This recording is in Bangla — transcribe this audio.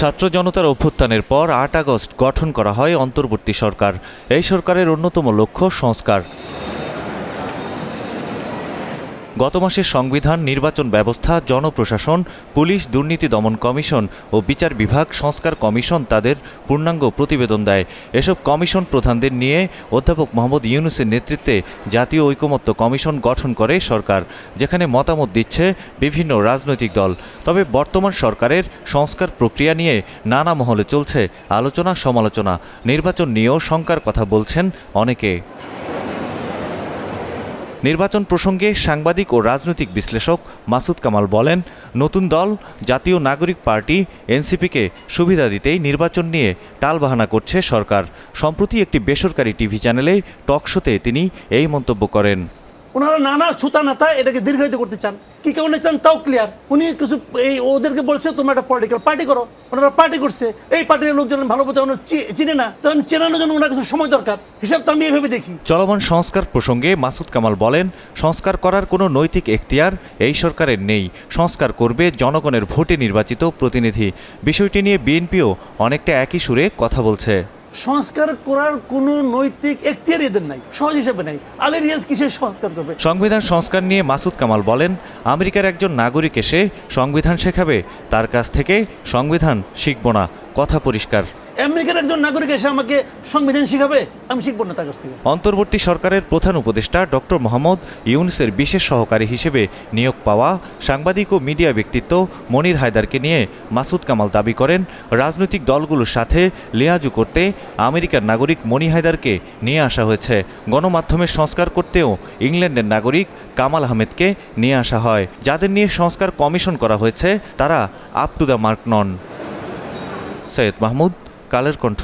ছাত্র জনতার অভ্যুত্থানের পর আট আগস্ট গঠন করা হয় অন্তর্বর্তী সরকার। এই সরকারের অন্যতম লক্ষ্য সংস্কার। গত মাসে সংবিধান নির্বাচন ব্যবস্থা, জনপ্রশাসন, পুলিশ দুর্নীতি দমন কমিশন ও বিচার বিভাগ সংস্কার কমিশন তাদের পূর্ণাঙ্গ প্রতিবেদন দেয়। এসব কমিশন প্রধানদের নিয়ে অধ্যাপক মোহাম্মদ ইউনুসের নেতৃত্বে জাতীয় ঐকমত্য কমিশন গঠন করে সরকার, যেখানে মতামত দিচ্ছে বিভিন্ন রাজনৈতিক দল। তবে বর্তমান সরকারের সংস্কার প্রক্রিয়া নিয়ে নানা মহলে চলছে আলোচনা সমালোচনা নির্বাচন নিয়েও শঙ্কার কথা বলছেন অনেকে। নির্বাচন প্রসঙ্গে সাংবাদিক ও রাজনৈতিক বিশ্লেষক মাসুদ কামাল বলেন, নতুন দল, জাতীয় নাগরিক পার্টি, এনসিপিকে সুবিধা দিতেই নির্বাচন নিয়ে টালবাহানা করছে সরকার। সম্প্রতি একটি বেসরকারি টিভি চ্যানেলে টকশোতে তিনি এই মন্তব্য করেন। ওনারা নানা সুতা নাতা এটাকে দীর্ঘায়িত করতে চান। কি কারণে চান? তাও ক্লিয়ার উনি কিছু এই ওদেরকে বলছে, তোমরা একটা পলিটিক্যাল পার্টি করো। ওনারা পার্টি করছে। এই পার্টির লোকজন ভালো মতো ওনারা চিনে না। তখন চেনানোর জন্য ওনার কিছু সময় দরকার। হিসাব তো আমি এভাবে দেখি। চলমান সংস্কার প্রসঙ্গে মাসুদ কামাল বলেন, সংস্কার করার কোনো নৈতিক এখতিয়ার এই সরকারের নেই। সংস্কার করবে জনগণের ভোটে নির্বাচিত প্রতিনিধি। বিষয়টি নিয়ে বিএনপিও অনেকটা একই সুরে কথা বলছে। সংস্কার করার কোনো নৈতিক এখতিয়ার এদের নাই, সহজ হিসাবে নাই। আলেরিয়াস কিসের সংস্কার করবে? সংবিধান সংস্কার নিয়ে মাসুদ কামাল বলেন, আমেরিকার একজন নাগরিক এসে সংবিধান শেখাবে, তার কাছ থেকে সংবিধান শিখব না, কথা পরিষ্কার। আমেরিকার একজন নাগরিক এসে আমাকে সংবিধান শিখাবে, আমি শিখব না তার কাছ থেকে। অন্তর্বর্তী সরকারের প্রধান উপদেষ্টা ডক্টর মোহাম্মদ ইউনুসের বিশেষ সহকারী হিসেবে নিয়োগ পাওয়া সাংবাদিক ও মিডিয়া ব্যক্তিত্ব মনির হায়দারকে নিয়ে মাসুদ কামাল দাবি করেন, রাজনৈতিক দলগুলোর সাথে লিয়াজু করতে আমেরিকার নাগরিক মনি হায়দারকে নিয়ে আসা হয়েছে। গণমাধ্যমের সংস্কার করতেও ইংল্যান্ডের নাগরিক কামাল আহমেদকে নিয়ে আসা হয়। যাদের নিয়ে সংস্কার কমিশন করা হয়েছে, তারা আপ টু দ্য মার্ক নন। সৈয়দ মাহমুদ কালের কণ্ঠ।